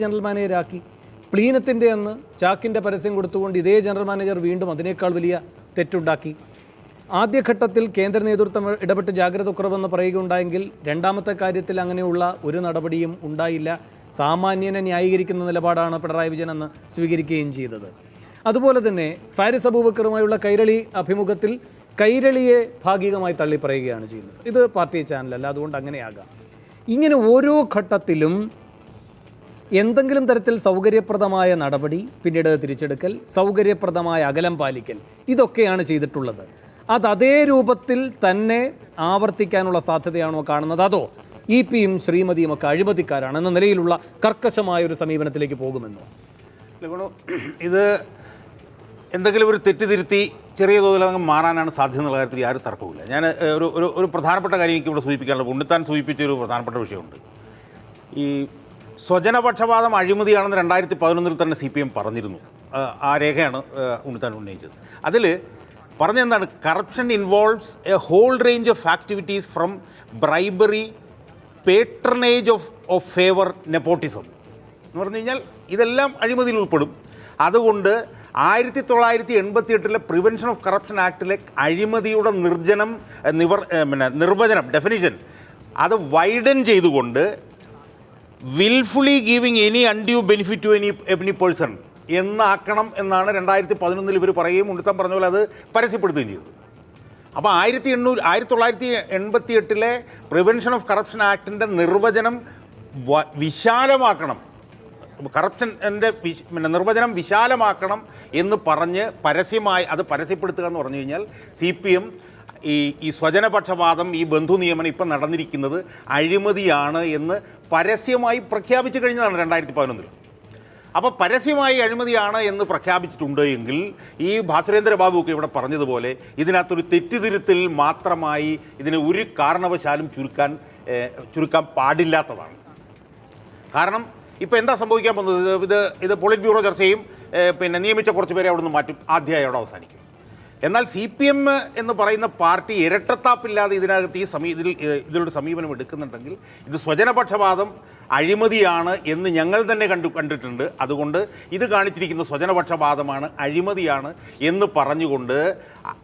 General മാനേജരാക്കി പ്ലീനത്തിന്റെ അന്ന് ചാക്കിന്റെ പരസ്യം കൊടുത്തുകൊണ്ട് ഇതേ ജനറൽ മാനേജർ വീണ്ടും അതിനേക്കാൾ വലിയ തെറ്റുണ്ടാക്കി. ആദ്യഘട്ടത്തിൽ കേന്ദ്ര നേതൃത്വം ഇടപെട്ട് ജാഗ്രത കുറവെന്ന് പറയുകയുണ്ടായെങ്കിൽ രണ്ടാമത്തെ കാര്യത്തിൽ അങ്ങനെയുള്ള ഒരു നടപടിയും ഉണ്ടായില്ല. സാമാന്യനെ ന്യായീകരിക്കുന്ന നിലപാടാണ് പിണറായി വിജയൻ അന്ന് സ്വീകരിക്കുകയും ചെയ്തത്. അതുപോലെ തന്നെ ഫാരിസ് അബൂബക്കറുമായുള്ള കൈരളി അഭിമുഖത്തിൽ കൈരളിയെ ഭാഗികമായി തള്ളിപ്പറയുകയാണ് ചെയ്യുന്നത്. ഇത് പാർട്ടി ചാനലല്ല അതുകൊണ്ട് അങ്ങനെയാകാം. ഇങ്ങനെ ഓരോ ഘട്ടത്തിലും എന്തെങ്കിലും തരത്തിൽ സൗകര്യപ്രദമായ നടപടി പിന്നീട് തിരിച്ചെടുക്കൽ സൗകര്യപ്രദമായ അകലം പാലിക്കൽ ഇതൊക്കെയാണ് ചെയ്തിട്ടുള്ളത്. അത് അതേ രൂപത്തിൽ തന്നെ ആവർത്തിക്കാനുള്ള സാധ്യതയാണോ കാണുന്നത്? അതോ ഇ പിയും ശ്രീമതിയും ഒക്കെ അഴിമതിക്കാരാണ് എന്ന നിലയിലുള്ള കർക്കശമായ ഒരു സമീപനത്തിലേക്ക് പോകുമെന്നോ? ഇത് എന്തെങ്കിലും ഒരു തെറ്റ് തിരുത്തി ചെറിയ തോതിൽ അങ്ങ് മാറാനാണ് സാധ്യത എന്നുള്ള കാര്യത്തിൽ യാതൊരു തർക്കവുമില്ല. ഞാൻ ഒരു ഒരു പ്രധാനപ്പെട്ട കാര്യം എനിക്ക് ഇവിടെ സൂചിപ്പിക്കാനുള്ളത് ഉണ്ണിത്താൻ സൂചിപ്പിച്ച ഒരു പ്രധാനപ്പെട്ട വിഷയമുണ്ട്. ഈ സ്വജനപക്ഷപാതം അഴിമതിയാണെന്ന് രണ്ടായിരത്തി പതിനൊന്നിൽ തന്നെ സി പി എം പറഞ്ഞിരുന്നു. ആ, രേഖയാണ് ഉണ്ണിത്താൻ ഉന്നയിച്ചത്. അതിൽ പറഞ്ഞെന്താണ്? Corruption involves a whole range of activities from bribery patronage of of favour nepotism എന്ന് പറഞ്ഞു കഴിഞ്ഞാൽ ഇതെല്ലാം അഴിമതിയിൽ ഉൾപ്പെടും. അതുകൊണ്ട് ആയിരത്തി തൊള്ളായിരത്തി എൺപത്തി എട്ടിലെ പ്രിവെൻഷൻ ഓഫ് കറപ്ഷൻ ആക്ടിലെ അഴിമതിയുടെ നിർജനം നിവർ പിന്നെ നിർവചനം ഡെഫിനിഷൻ അത് വൈഡൻ ചെയ്തുകൊണ്ട് wilfully giving any undue benefit to any any person എന്നാക്കണം എന്നാണ് രണ്ടായിരത്തി പതിനൊന്നിൽ ഇവർ പറയുകയും ഉണ്ണിത്തം പറഞ്ഞ പോലെ അത് പരസ്യപ്പെടുത്തുകയും ചെയ്തത് അപ്പോൾ ആയിരത്തി എണ്ണൂറ് ആയിരത്തി തൊള്ളായിരത്തി എൺപത്തി എട്ടിലെ പ്രിവെൻഷൻ ഓഫ് കറപ്ഷൻ ആക്ടിന്റെ നിർവചനം വിശാലമാക്കണം വിശാലമാക്കണം കറപ്ഷന്റെ പിന്നെ നിർവചനം വിശാലമാക്കണം എന്ന് പറഞ്ഞ് പരസ്യമായി അത് പരസ്യപ്പെടുത്തുക എന്ന് പറഞ്ഞു കഴിഞ്ഞാൽ സി പി എം ഈ ഈ സ്വജനപക്ഷപാതം ഈ ബന്ധു നിയമനം ഇപ്പം നടന്നിരിക്കുന്നത് അഴിമതിയാണ് എന്ന് പരസ്യമായി പ്രഖ്യാപിച്ചു കഴിഞ്ഞതാണ് രണ്ടായിരത്തി പതിനൊന്നിൽ അപ്പോൾ പരസ്യമായി അഴിമതിയാണ് എന്ന് പ്രഖ്യാപിച്ചിട്ടുണ്ട് എങ്കിൽ ഈ ഭാസുരേന്ദ്ര ബാബു ഒക്കെ ഇവിടെ പറഞ്ഞതുപോലെ ഇതിനകത്തൊരു തെറ്റിതിരുത്തിൽ മാത്രമായി ഇതിനെ ഒരു കാരണവശാലും ചുരുക്കാൻ ചുരുക്കാൻ പാടില്ലാത്തതാണ്. കാരണം ഇപ്പോൾ എന്താ സംഭവിക്കാൻ പോകുന്നത്? ഇത് ഇത് പോളിറ്റ് ബ്യൂറോ ചർച്ചയും പിന്നെ നിയമിച്ച കുറച്ച് പേരെ അവിടെ നിന്ന് മാറ്റും. ആദ്യമായി അവിടെ അവസാനിക്കും. എന്നാൽ സി പി എം എന്ന് പറയുന്ന പാർട്ടി ഇരട്ടത്താപ്പില്ലാതെ ഇതിനകത്ത് ഈ സമീ ഇതിൽ ഇതിലൊരു സമീപനം എടുക്കുന്നുണ്ടെങ്കിൽ ഇത് സ്വജനപക്ഷപാതം അഴിമതിയാണ് എന്ന് ഞങ്ങൾ തന്നെ കണ്ടു കണ്ടിട്ടുണ്ട്. അതുകൊണ്ട് ഇത് കാണിച്ചിരിക്കുന്ന സ്വജനപക്ഷപാതമാണ് അഴിമതിയാണ് എന്ന് പറഞ്ഞുകൊണ്ട്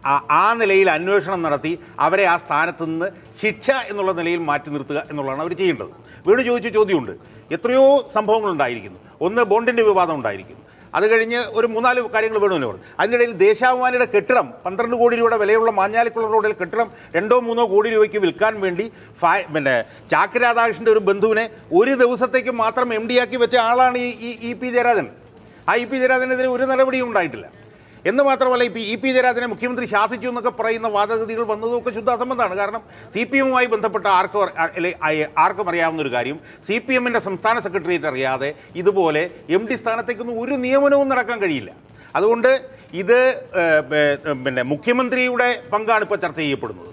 ആ- നിലയിൽ അന്വേഷണം നടത്തി അവരെ ആ സ്ഥാനത്ത് നിന്ന് ശിക്ഷ എന്നുള്ള നിലയിൽ മാറ്റി നിർത്തുക എന്നുള്ളതാണ് അവർ ചെയ്യേണ്ടത്. വീണ്ടും ചോദിച്ച ചോദ്യമുണ്ട്. എത്രയോ സംഭവങ്ങൾ ഉണ്ടായിരിക്കുന്നു ഒന്ന് ബോണ്ടിന്റെ വിവാദം ഉണ്ടായിരിക്കുന്നു. അത് കഴിഞ്ഞ് ഒരു മൂന്നാൽ കാര്യങ്ങൾ വേണമല്ലോ അതിനിടയിൽ ദേശാഭിമാനിയുടെ കെട്ടിടം പന്ത്രണ്ട് കോടി രൂപയുടെ വിലയുള്ള മാഞ്ഞാലിക്കുള്ള റോഡിൽ കെട്ടിടം രണ്ടോ മൂന്നോ കോടി രൂപയ്ക്ക് വിൽക്കാൻ വേണ്ടി ഫാ പിന്നെ ചാക്ക് രാധാകൃഷ്ണന്റെ ഒരു ബന്ധുവിനെ ഒരു ദിവസത്തേക്ക് മാത്രം എം ആക്കി വെച്ച ആളാണ് ഈ ഈ ഇ പി ജയരാജൻ. ആ ഇ പി ജയരാജനെതിരെ ഒരു നടപടിയും ഉണ്ടായിട്ടില്ല. എന്ന് മാത്രമല്ല ഇപ്പോൾ ഇ പി ജയരാജനെ മുഖ്യമന്ത്രി ശാസിച്ചു എന്നൊക്കെ പറയുന്ന വാദഗതികൾ വന്നതൊക്കെ ശുദ്ധ അസംബന്ധമാണ് കാരണം സി പി എമ്മുമായി ബന്ധപ്പെട്ട ആർക്കും ആർക്കും അറിയാവുന്ന ഒരു കാര്യം സി പി എമ്മിന്റെ സംസ്ഥാന സെക്രട്ടേറിയറ്റ് അറിയാതെ ഇതുപോലെ എം ഡി സ്ഥാനത്തേക്കൊന്നും ഒരു നിയമനവും നടക്കാൻ കഴിയില്ല. അതുകൊണ്ട് ഇത് പിന്നെ മുഖ്യമന്ത്രിയുടെ പങ്കാണ് ഇപ്പോൾ ചർച്ച ചെയ്യപ്പെടുന്നത്.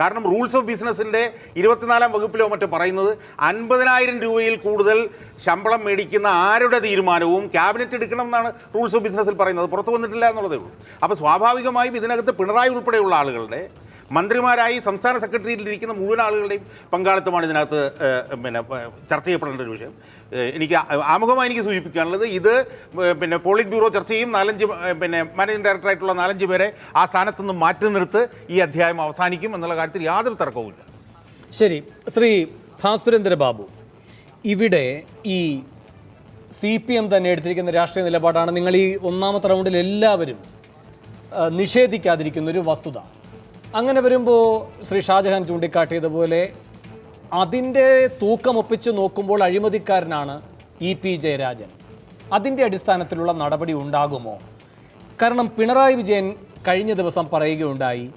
കാരണം റൂൾസ് ഓഫ് ബിസിനസിന്റെ ഇരുപത്തിനാലാം വകുപ്പിലോ മറ്റോ പറയുന്നത് അൻപതിനായിരം രൂപയിൽ കൂടുതൽ ശമ്പളം മേടിക്കുന്ന ആരുടെ തീരുമാനവും ക്യാബിനറ്റ് എടുക്കണം എന്നാണ് റൂൾസ് ഓഫ് ബിസിനസ്സിൽ പറയുന്നത്. പുറത്തു വന്നിട്ടില്ല എന്നുള്ളതേ ഉള്ളൂ. അപ്പോൾ സ്വാഭാവികമായും ഇതിനകത്ത് പിണറായി ഉൾപ്പെടെയുള്ള ആളുകളുടെ മന്ത്രിമാരായി സംസ്ഥാന സെക്രട്ടറിയിൽ ഇരിക്കുന്ന മുഴുവൻ ആളുകളുടെയും പങ്കാളിത്തമാണ് ഇതിനകത്ത് പിന്നെ ചർച്ച ചെയ്യപ്പെടേണ്ട ഒരു വിഷയം. എനിക്ക് ആമുഖമായി എനിക്ക് സൂചിപ്പിക്കാനുള്ളത് ഇത് പിന്നെ പോളിറ്റ് ബ്യൂറോ ചർച്ച ചെയ്യും. നാലഞ്ച് പിന്നെ മാനേജിംഗ് ഡയറക്ടറായിട്ടുള്ള നാലഞ്ച് പേരെ ആ സ്ഥാനത്ത് നിന്ന് മാറ്റി നിർത്ത് ഈ അധ്യായം അവസാനിക്കും എന്നുള്ള കാര്യത്തിൽ യാതൊരു തർക്കവുമില്ല. ശരി. ശ്രീ ഭാസുരേന്ദ്ര ബാബു ഇവിടെ ഈ സി പി എം തന്നെ എടുത്തിരിക്കുന്ന രാഷ്ട്രീയ നിലപാടാണ് നിങ്ങൾ ഈ ഒന്നാമത്തെ റൗണ്ടിൽ എല്ലാവരും നിഷേധിക്കാതിരിക്കുന്ന ഒരു വസ്തുത. അങ്ങനെ വരുമ്പോൾ ശ്രീ ഷാജഹാൻ ചൂണ്ടിക്കാട്ടിയതുപോലെ അതിന്റെ തൂക്കം ഒപ്പിച്ച് നോക്കുമ്പോൾ അഴിമതിക്കാരനാണ് ഇ പി ജയരാജൻ. അതിന്റെ അടിസ്ഥാനത്തിലുള്ള നടപടി ഉണ്ടാകുമോ? കാരണം പിണറായി വിജയൻ കഴിഞ്ഞ ദിവസം പറയുകയുണ്ടായി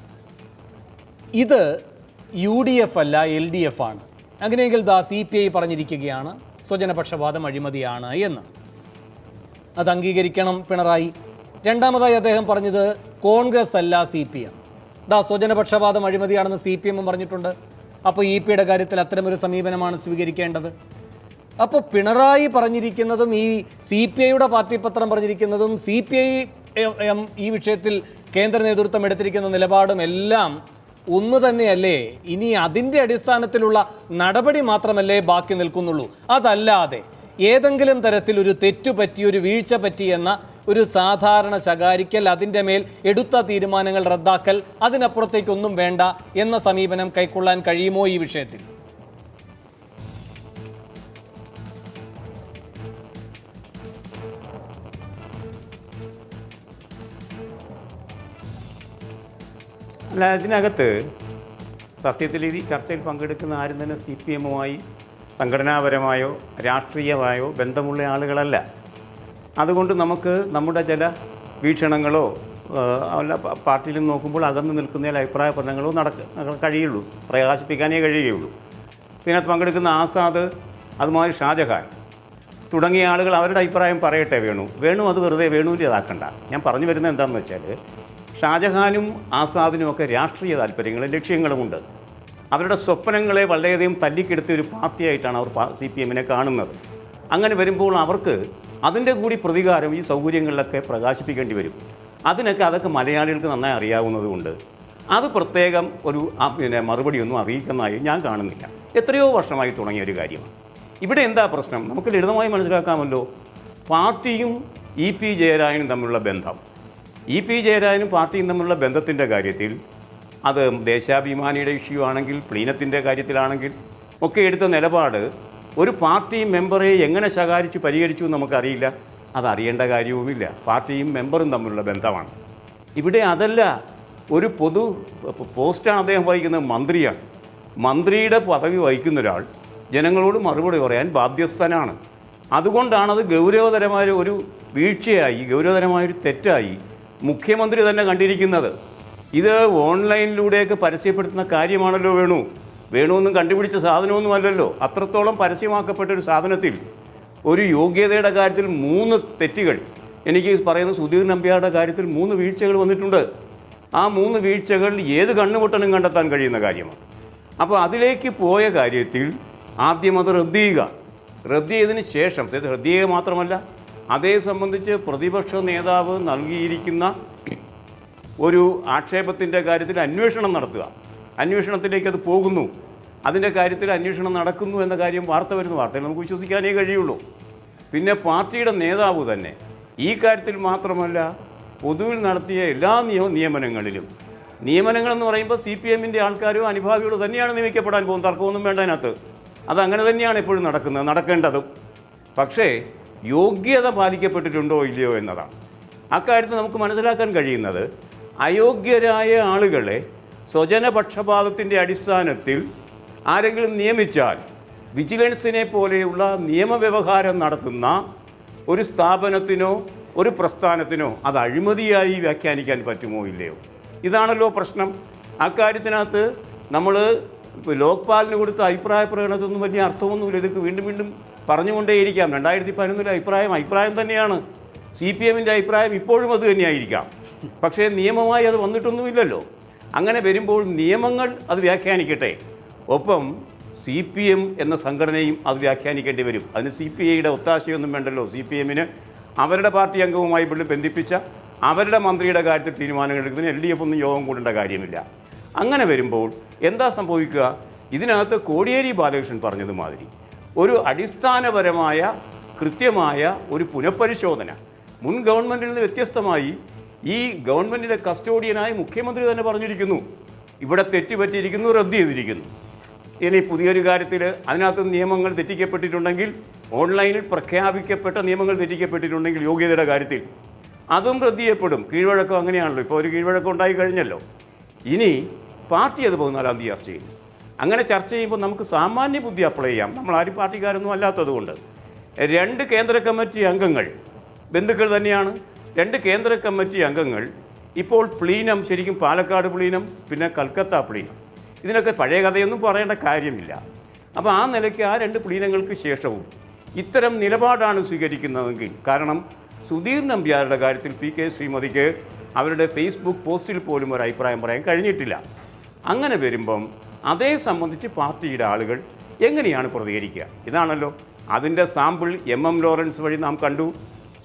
ഇത് യു ഡി എഫ് അല്ല എൽ ഡി എഫ് ആണ്. അങ്ങനെയെങ്കിൽ ദാ സി പി ഐ പറഞ്ഞിരിക്കുകയാണ് സ്വജനപക്ഷപാതം അഴിമതിയാണ് എന്ന്. അത് അംഗീകരിക്കണം പിണറായി. രണ്ടാമതായി അദ്ദേഹം പറഞ്ഞത് കോൺഗ്രസ് അല്ല സി പി എം. ദാ സ്വജനപക്ഷപാതം അഴിമതിയാണെന്ന് സി പി എമ്മും പറഞ്ഞിട്ടുണ്ട്. അപ്പോൾ ഇ പിയുടെ കാര്യത്തിൽ അത്തരമൊരു സമീപനമാണ് സ്വീകരിക്കേണ്ടത്. അപ്പോൾ പിണറായി പറഞ്ഞിരിക്കുന്നതും ഈ സി പി ഐയുടെ പാർട്ടി പത്രം പറഞ്ഞിരിക്കുന്നതും സി പി ഐ എം ഈ വിഷയത്തിൽ കേന്ദ്ര നേതൃത്വം എടുത്തിരിക്കുന്ന നിലപാടും എല്ലാം ഒന്ന് തന്നെയല്ലേ? ഇനി അതിന്റെ അടിസ്ഥാനത്തിലുള്ള നടപടി മാത്രമല്ലേ ബാക്കി നിൽക്കുന്നുള്ളൂ. അതല്ലാതെ ഏതെങ്കിലും തരത്തിൽ ഒരു തെറ്റു പറ്റി ഒരു വീഴ്ച പറ്റി എന്ന ഒരു സാധാരണ ശകാരിക്കൽ അതിന്റെ മേൽ എടുത്ത തീരുമാനങ്ങൾ റദ്ദാക്കൽ അതിനപ്പുറത്തേക്കൊന്നും വേണ്ട എന്ന സമീപനം കൈക്കൊള്ളാൻ കഴിയുമോ ഈ വിഷയത്തിൽ? അല്ല അതിനകത്ത് സത്യത്തിൽ ഈ ചർച്ചയിൽ പങ്കെടുക്കുന്ന ആരും തന്നെ സി പി എമ്മുമായി സംഘടനാപരമായോ രാഷ്ട്രീയമായോ ബന്ധമുള്ള ആളുകളല്ല. അതുകൊണ്ട് നമുക്ക് നമ്മുടെ ചില വീക്ഷണങ്ങളോ അല്ല പാർട്ടിയിൽ നോക്കുമ്പോൾ അകന്ന് നിൽക്കുന്ന അഭിപ്രായ പഠനങ്ങളോ നടക്ക കഴിയുള്ളൂ. പ്രകാശിപ്പിക്കാനേ കഴിയുകയുള്ളൂ. ഇതിനകത്ത് പങ്കെടുക്കുന്ന ആസാദ് അതുമാതിരി ഷാജഹാൻ തുടങ്ങിയ ആളുകൾ അവരുടെ അഭിപ്രായം പറയട്ടെ വേണു. വേണു അത് വെറുതെ വേണുവിന്റെ ഇതാക്കണ്ട. ഞാൻ പറഞ്ഞു വരുന്നത് എന്താണെന്ന് വെച്ചാൽ ഷാജഹാനും ആസാദിനുമൊക്കെ രാഷ്ട്രീയ താല്പര്യങ്ങളും ലക്ഷ്യങ്ങളുമുണ്ട്. അവരുടെ സ്വപ്നങ്ങളെ വളരെയധികം തല്ലിക്കെടുത്ത ഒരു പാർട്ടിയായിട്ടാണ് അവർ സി പി എമ്മിനെ കാണുന്നത്. അങ്ങനെ വരുമ്പോൾ അവർക്ക് അതിന്റെ കൂടി പ്രതികാരം ഈ സൗകര്യങ്ങളിലൊക്കെ പ്രകാശിപ്പിക്കേണ്ടി വരും. അതിനൊക്കെ അതൊക്കെ മലയാളികൾക്ക് നന്നായി അറിയാവുന്നതുകൊണ്ട് അത് പ്രത്യേകം ഒരു പിന്നെ മറുപടിയൊന്നും അറിയിക്കുന്നതായി ഞാൻ കാണുന്നില്ല. എത്രയോ വർഷമായി തുടങ്ങിയ ഒരു കാര്യമാണ്. ഇവിടെ എന്താ പ്രശ്നം? നമുക്ക് ലളിതമായി മനസ്സിലാക്കാമല്ലോ. പാർട്ടിയും ഇ പി ജയരാജനും തമ്മിലുള്ള ബന്ധം. ഇ പി ജയരാജനും പാർട്ടിയും തമ്മിലുള്ള ബന്ധത്തിന്റെ കാര്യത്തിൽ അത് ദേശാഭിമാനിയുടെ ഇഷ്യൂ ആണെങ്കിൽ പ്ലീനത്തിന്റെ കാര്യത്തിലാണെങ്കിൽ ഒക്കെ എടുത്ത നിലപാട് ഒരു പാർട്ടി മെമ്പറെ എങ്ങനെ ശകാരിച്ച് പരിഹരിച്ചു എന്ന് നമുക്കറിയില്ല. അതറിയേണ്ട കാര്യവുമില്ല. പാർട്ടിയും മെമ്പറും തമ്മിലുള്ള ബന്ധമാണ്. ഇവിടെ അതല്ല ഒരു പൊതു പോസ്റ്റാണ് അദ്ദേഹം വഹിക്കുന്നത് മന്ത്രിയാണ്. മന്ത്രിയുടെ പദവി വഹിക്കുന്ന ഒരാൾ ജനങ്ങളോട് മറുപടി പറയാൻ ബാധ്യസ്ഥനാണ്. അതുകൊണ്ടാണത് ഗൗരവതരമായ ഒരു വീഴ്ചയായി ഗൗരവതരമായൊരു തെറ്റായി മുഖ്യമന്ത്രി തന്നെ കണ്ടിരിക്കുന്നത്. ഇത് ഓൺലൈനിലൂടെയൊക്കെ പരസ്യപ്പെടുത്തുന്ന കാര്യമാണല്ലോ വേണു. വേണുവെന്നും കണ്ടുപിടിച്ച സാധനമൊന്നും അല്ലല്ലോ അത്രത്തോളം പരസ്യമാക്കപ്പെട്ട ഒരു സാധനത്തിൽ ഒരു യോഗ്യതയുടെ കാര്യത്തിൽ മൂന്ന് തെറ്റുകൾ. എനിക്ക് പറയുന്ന സുധീർ നമ്പ്യാരുടെ കാര്യത്തിൽ മൂന്ന് വീഴ്ചകൾ വന്നിട്ടുണ്ട്. ആ മൂന്ന് വീഴ്ചകളിൽ ഏത് കണ്ണുപൊട്ടനും കണ്ടെത്താൻ കഴിയുന്ന കാര്യമാണ്. അപ്പോൾ അതിലേക്ക് പോയ കാര്യത്തിൽ ആദ്യം അത് റദ്ദ് ചെയ്യുക. റദ്ദ് ചെയ്തതിന് ശേഷം റദ്ദ് ചെയ്യുക മാത്രമല്ല അതേ സംബന്ധിച്ച് പ്രതിപക്ഷ നേതാവ് നൽകിയിരിക്കുന്ന ഒരു ആക്ഷേപത്തിന്റെ കാര്യത്തിൽ അന്വേഷണം നടത്തുക. അന്വേഷണത്തിലേക്ക് അത് പോകുന്നു. അതിന്റെ കാര്യത്തിൽ അന്വേഷണം നടക്കുന്നു എന്ന കാര്യം വാർത്ത വരുന്ന വാർത്തയിൽ നമുക്ക് വിശ്വസിക്കാനേ കഴിയുള്ളൂ. പിന്നെ പാർട്ടിയുടെ നേതാവ് തന്നെ ഈ കാര്യത്തിൽ മാത്രമല്ല പൊതുവിൽ നടത്തിയ എല്ലാ നിയമ നിയമനങ്ങളിലും നിയമനങ്ങളെന്ന് പറയുമ്പോൾ സി പി എമ്മിന്റെ ആൾക്കാരോ അനുഭാവികളോ തന്നെയാണ് നിയമിക്കപ്പെടാൻ പോകുന്നത്. തർക്കമൊന്നും വേണ്ട അതിനകത്ത്. അതങ്ങനെ തന്നെയാണ് എപ്പോഴും നടക്കുന്നത് നടക്കേണ്ടതും. പക്ഷേ യോഗ്യത പാലിക്കപ്പെട്ടിട്ടുണ്ടോ ഇല്ലയോ എന്നതാണ്. അക്കാര്യത്തിൽ നമുക്ക് മനസ്സിലാക്കാൻ കഴിയുന്നത് അയോഗ്യരായ ആളുകളെ സ്വജനപക്ഷപാതത്തിന്റെ അടിസ്ഥാനത്തിൽ ആരെങ്കിലും നിയമിച്ചാൽ വിജിലൻസിനെ പോലെയുള്ള നിയമവ്യവഹാരം നടത്തുന്ന ഒരു സ്ഥാപനത്തിനോ ഒരു പ്രസ്ഥാനത്തിനോ അത് അഴിമതിയായി വ്യാഖ്യാനിക്കാൻ പറ്റുമോ ഇല്ലയോ? ഇതാണല്ലോ പ്രശ്നം. അക്കാര്യത്തിനകത്ത് നമ്മൾ ലോക്പാലിന് കൊടുത്ത അഭിപ്രായ പ്രകടനത്തൊന്നും വലിയ അർത്ഥമൊന്നുമില്ല. ഇതൊക്കെ വീണ്ടും വീണ്ടും പറഞ്ഞുകൊണ്ടേയിരിക്കാം. രണ്ടായിരത്തി പതിനൊന്നിലെ അഭിപ്രായം അഭിപ്രായം തന്നെയാണ്. സി പി എമ്മിന്റെ അഭിപ്രായം ഇപ്പോഴും അത് തന്നെയായിരിക്കാം. പക്ഷേ നിയമമായി അത് വന്നിട്ടൊന്നുമില്ലല്ലോ. അങ്ങനെ വരുമ്പോൾ നിയമങ്ങൾ അത് വ്യാഖ്യാനിക്കട്ടെ. ഒപ്പം സി പി എം എന്ന സംഘടനയും അത് വ്യാഖ്യാനിക്കേണ്ടി വരും. അതിന് സി പി ഐയുടെ ഒത്താശയൊന്നും വേണ്ടല്ലോ. സി പി എമ്മിന് അവരുടെ പാർട്ടി അംഗവുമായി ബന്ധിപ്പിച്ച അവരുടെ മന്ത്രിയുടെ കാര്യത്തിൽ തീരുമാനങ്ങൾ എടുക്കുന്നതിന് എൽ ഡി എഫ് ഒന്നും യോഗം കൂടേണ്ട കാര്യമില്ല. അങ്ങനെ വരുമ്പോൾ എന്താ സംഭവിക്കുക? ഇതിനകത്ത് കോടിയേരി ബാലകൃഷ്ണൻ പറഞ്ഞതുമാതിരി ഒരു അടിസ്ഥാനപരമായ കൃത്യമായ ഒരു പുനഃപരിശോധന മുൻ ഗവൺമെന്റിൽ നിന്ന് വ്യത്യസ്തമായി ഈ ഗവൺമെന്റിന്റെ കസ്റ്റോഡിയനായി മുഖ്യമന്ത്രി തന്നെ പറഞ്ഞിരിക്കുന്നു. ഇവിടെ തെറ്റുപറ്റിയിരിക്കുന്നു റദ്ദ് ചെയ്തിരിക്കുന്നു. ഇനി പുതിയൊരു കാര്യത്തിൽ അതിനകത്ത് നിയമങ്ങൾ തെറ്റിക്കപ്പെട്ടിട്ടുണ്ടെങ്കിൽ ഓൺലൈനിൽ പ്രഖ്യാപിക്കപ്പെട്ട നിയമങ്ങൾ തെറ്റിക്കപ്പെട്ടിട്ടുണ്ടെങ്കിൽ യോഗ്യതയുടെ കാര്യത്തിൽ അതും റദ്ദ് ചെയ്യപ്പെടും. കീഴ്വഴക്കം അങ്ങനെയാണല്ലോ. ഇപ്പോൾ ഒരു കീഴ്വഴക്കം ഉണ്ടായി കഴിഞ്ഞല്ലോ. ഇനി പാർട്ടി അത് പതിനാലാം തീയതി ചർച്ച ചെയ്യും. അങ്ങനെ ചർച്ച ചെയ്യുമ്പോൾ നമുക്ക് സാമാന്യ ബുദ്ധി അപ്ലൈ ചെയ്യാം. നമ്മൾ ആരും പാർട്ടിക്കാരൊന്നും അല്ലാത്തതുകൊണ്ട്. രണ്ട് കേന്ദ്ര കമ്മിറ്റി അംഗങ്ങൾ ബന്ധുക്കൾ തന്നെയാണ്. രണ്ട് കേന്ദ്ര കമ്മിറ്റി അംഗങ്ങൾ ഇപ്പോൾ പ്ലീനം ശരിക്കും പാലക്കാട് പ്ലീനം പിന്നെ കൽക്കത്ത പ്ലീനം. ഇതിനൊക്കെ പഴയ കഥയൊന്നും പറയേണ്ട കാര്യമില്ല. അപ്പോൾ ആ നിലയ്ക്ക് ആ രണ്ട് പ്ലീനങ്ങൾക്ക് ശേഷവും ഇത്തരം നിലപാടാണ് സ്വീകരിക്കുന്നതെങ്കിൽ കാരണം സുധീർ നമ്പ്യാരുടെ കാര്യത്തിൽ പി കെ ശ്രീമതിക്ക് അവരുടെ ഫേസ്ബുക്ക് പോസ്റ്റിൽ പോലും ഒരു അഭിപ്രായം പറയാൻ കഴിഞ്ഞിട്ടില്ല. അങ്ങനെ വരുമ്പം അതേ സംബന്ധിച്ച് പാർട്ടിയുടെ ആളുകൾ എങ്ങനെയാണ് പ്രതികരിക്കുക? ഇതാണല്ലോ. അതിന്റെ സാമ്പിൾ എം എം ലോറൻസ് വഴി നാം കണ്ടു.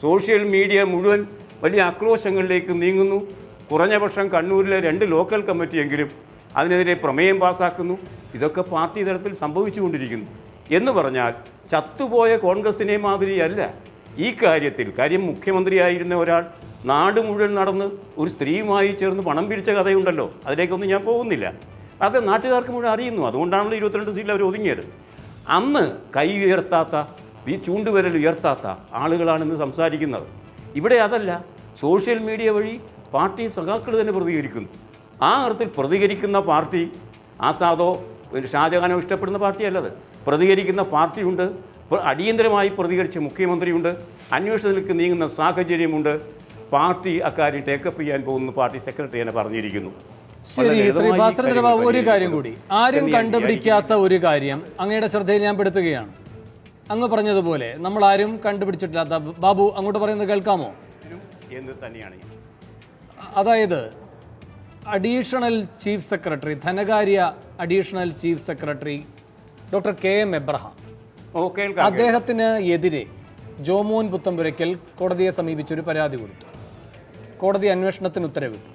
സോഷ്യൽ മീഡിയ മുഴുവൻ വലിയ ആക്രോശങ്ങളിലേക്ക് നീങ്ങുന്നു. കുറഞ്ഞ പക്ഷം കണ്ണൂരിലെ രണ്ട് ലോക്കൽ കമ്മിറ്റിയെങ്കിലും അതിനെതിരെ പ്രമേയം പാസ്സാക്കുന്നു ഇതൊക്കെ പാർട്ടി തലത്തിൽ സംഭവിച്ചുകൊണ്ടിരിക്കുന്നു. എന്ന് പറഞ്ഞാൽ ചത്തുപോയ കോൺഗ്രസിനെ മാതിരിയല്ല. ഈ കാര്യത്തിൽ കാര്യം മുഖ്യമന്ത്രിയായിരുന്ന ഒരാൾ നാട് മുഴുവൻ നടന്ന് ഒരു സ്ത്രീയുമായി ചേർന്ന് പണം പിരിച്ച കഥയുണ്ടല്ലോ. അതിലേക്കൊന്നും ഞാൻ പോകുന്നില്ല. അത് നാട്ടുകാർക്ക് മുഴുവൻ അറിയുന്നു. അതുകൊണ്ടാണല്ലോ ഇരുപത്തിരണ്ട് സീറ്റിൽ അവർ ഒതുങ്ങിയത്. അന്ന് കൈ ഉയർത്താത്ത ഈ ചൂണ്ടുവിരൽ ഉയർത്താത്ത ആളുകളാണെന്ന് സംസാരിക്കുന്നത്. ഇവിടെ അതല്ല സോഷ്യൽ മീഡിയ വഴി പാർട്ടി സഖാക്കൾ തന്നെ പ്രതികരിക്കുന്നു. ആ അർത്ഥത്തിൽ പ്രതികരിക്കുന്ന പാർട്ടി ആസാദോ ഒരു ഷാജഹാനോ ഇഷ്ടപ്പെടുന്ന പാർട്ടിയല്ലത് പ്രതികരിക്കുന്ന പാർട്ടിയുണ്ട് അടിയന്തരമായി പ്രതികരിച്ച മുഖ്യമന്ത്രിയുണ്ട് അന്വേഷണത്തിലേക്ക് നീങ്ങുന്ന സാഹചര്യമുണ്ട്. പാർട്ടി അക്കാര്യം ടേക്കപ്പ് ചെയ്യാൻ പോകുന്ന പാർട്ടി സെക്രട്ടറി തന്നെ പറഞ്ഞിരിക്കുന്നു. ശരി വളരെ ശ്രീ ലളിതമായി ഈ ഒരു കാര്യം കൂടി. ആരും കണ്ടുപിടിക്കാത്ത ഒരു കാര്യം അങ്ങയുടെ ശ്രദ്ധയിൽ ഞാൻ പെടുത്തുകയാണ്. അങ്ങ് പറഞ്ഞതുപോലെ നമ്മൾ ആരും കണ്ടുപിടിച്ചിട്ടില്ലാത്ത ബാബു അങ്ങോട്ട് പറയുന്നത് കേൾക്കാമോ? എന്ന് തന്നെയാണ് അതായത് അഡീഷണൽ ചീഫ് സെക്രട്ടറി ധനകാര്യ additional chief secretary doctor K M Abraham. അദ്ദേഹത്തിന് എതിരെ ജോമോൻ പുത്തമ്പുരയ്ക്കൽ കോടതിയെ സമീപിച്ചൊരു പരാതി കൊടുത്തു. കോടതി അന്വേഷണത്തിന് ഉത്തരവിട്ടു.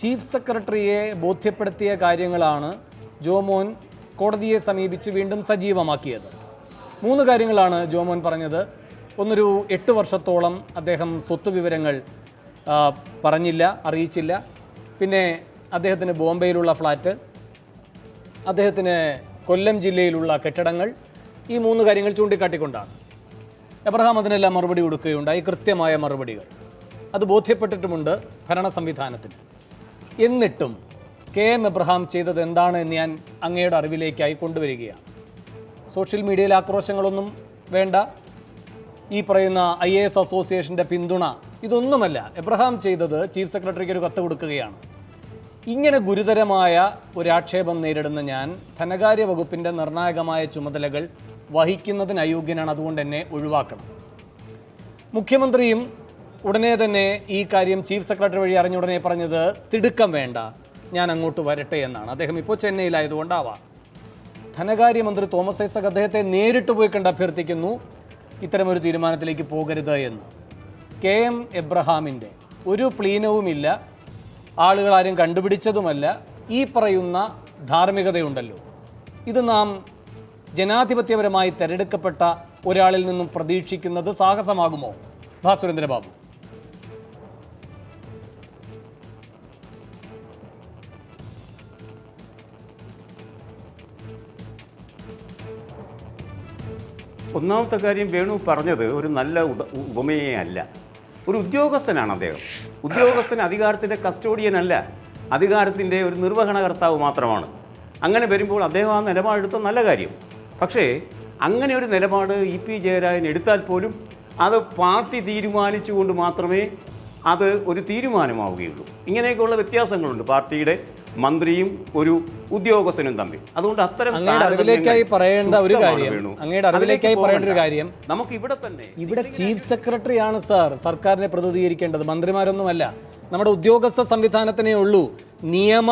ചീഫ് സെക്രട്ടറിയെ ബോധ്യപ്പെടുത്തിയ കാര്യങ്ങളാണ് ജോമോൻ കോടതിയെ സമീപിച്ച് വീണ്ടും സജീവമാക്കിയത്. മൂന്ന് കാര്യങ്ങളാണ് ജോമോൻ പറഞ്ഞത്. ഒന്നൊരു എട്ട് വർഷത്തോളം അദ്ദേഹം സ്വത്ത് വിവരങ്ങൾ പറഞ്ഞില്ല അറിയിച്ചില്ല. പിന്നെ അദ്ദേഹത്തിന് ബോംബെയിലുള്ള ഫ്ലാറ്റ് അദ്ദേഹത്തിന് കൊല്ലം ജില്ലയിലുള്ള കെട്ടിടങ്ങൾ ഈ മൂന്ന് കാര്യങ്ങൾ ചൂണ്ടിക്കാട്ടിക്കൊണ്ടാണ്. എബ്രഹാം അതിനെല്ലാം മറുപടി കൊടുക്കുകയുണ്ടായി കൃത്യമായ മറുപടികൾ. അത് ബോധ്യപ്പെട്ടിട്ടുമുണ്ട് ഭരണ സംവിധാനത്തിന്. എന്നിട്ടും കെ എം എബ്രഹാം ചെയ്തത് എന്താണ് എന്ന് ഞാൻ അങ്ങയുടെ അറിവിലേക്കായി കൊണ്ടുവരികയാണ്. സോഷ്യൽ മീഡിയയിൽ ആക്രോശങ്ങളൊന്നും വേണ്ട. ഈ പറയുന്ന ഐ എ എസ് അസോസിയേഷന്റെ പിന്തുണ ഇതൊന്നുമല്ല. എബ്രഹാം ചെയ്തത് ചീഫ് സെക്രട്ടറിക്ക് ഒരു കത്ത് കൊടുക്കുകയാണ്. ഇങ്ങനെ ഗുരുതരമായ ഒരു ആക്ഷേപം നേരിടുന്ന ഞാൻ ധനകാര്യ വകുപ്പിന്റെ നിർണായകമായ ചുമതലകൾ വഹിക്കുന്നതിന് അയോഗ്യനാണ് അതുകൊണ്ട് എന്നെ ഒഴിവാക്കണം. മുഖ്യമന്ത്രിയും ഉടനെ തന്നെ ഈ കാര്യം ചീഫ് സെക്രട്ടറി വഴി അറിഞ്ഞ ഉടനെ പറഞ്ഞത് തിടുക്കം വേണ്ട. ഞാൻ അങ്ങോട്ട് വരട്ടെ എന്നാണ്. അദ്ദേഹം ഇപ്പോൾ ചെന്നൈയിലായതുകൊണ്ടാവാം. ധനകാര്യമന്ത്രി തോമസ് ഐസക് അദ്ദേഹത്തെ നേരിട്ട് പോയി കണ്ട് അഭ്യർത്ഥിക്കുന്നു. ഇത്തരമൊരു തീരുമാനത്തിലേക്ക് പോകരുത് എന്ന്. കെ എം എബ്രഹാമിന്റെ ഒരു പ്ലീനവുമില്ല. ആളുകൾ ആരും കണ്ടുപിടിച്ചതുമല്ല. ഈ പറയുന്ന ധാർമ്മികതയുണ്ടല്ലോ. ഇത് നാം ജനാധിപത്യപരമായി തെരഞ്ഞെടുക്കപ്പെട്ട ഒരാളിൽ നിന്നും പ്രതീക്ഷിക്കുന്നത് സാഹസമാകുമോ? ഭാസുരേന്ദ്ര ഒന്നാമത്തെ കാര്യം വേണു പറഞ്ഞത് ഒരു നല്ല ഉപമയെ അല്ല. ഒരു ഉദ്യോഗസ്ഥനാണ് അദ്ദേഹം. ഉദ്യോഗസ്ഥൻ അധികാരത്തിന്റെ കസ്റ്റോഡിയൻ അല്ല. അധികാരത്തിന്റെ ഒരു നിർവഹണകർത്താവ് മാത്രമാണ്. അങ്ങനെ വരുമ്പോൾ അദ്ദേഹം ആ നിലപാടെടുത്ത നല്ല കാര്യം. പക്ഷേ അങ്ങനെ ഒരു നിലപാട് ഇ പി ജയരാജൻ എടുത്താൽ പോലും അത് പാർട്ടി തീരുമാനിച്ചുകൊണ്ട് മാത്രമേ അത് ഒരു തീരുമാനമാവുകയുള്ളൂ. ഇങ്ങനെയൊക്കെയുള്ള വ്യത്യാസങ്ങളുണ്ട് പാർട്ടിയുടെ മന്ത്രിയും ഒരു ഉദ്യോഗസ്ഥനും തമ്മിൽ അതുകൊണ്ട് അത്തരം അറിവിലേക്കായി പറയേണ്ട ഒരു കാര്യം. അങ്ങയുടെ പറയേണ്ട ഒരു. കാര്യം, നമുക്ക് ഇവിടെ തന്നെ ഇവിടെ ചീഫ് സെക്രട്ടറിയാണ് സാർ സർക്കാരിനെ പ്രതിനിധീകരിക്കേണ്ടത് മന്ത്രിമാരൊന്നുമല്ല നമ്മുടെ ഉദ്യോഗസ്ഥ സംവിധാനത്തിനേ ഉള്ളൂ നിയമ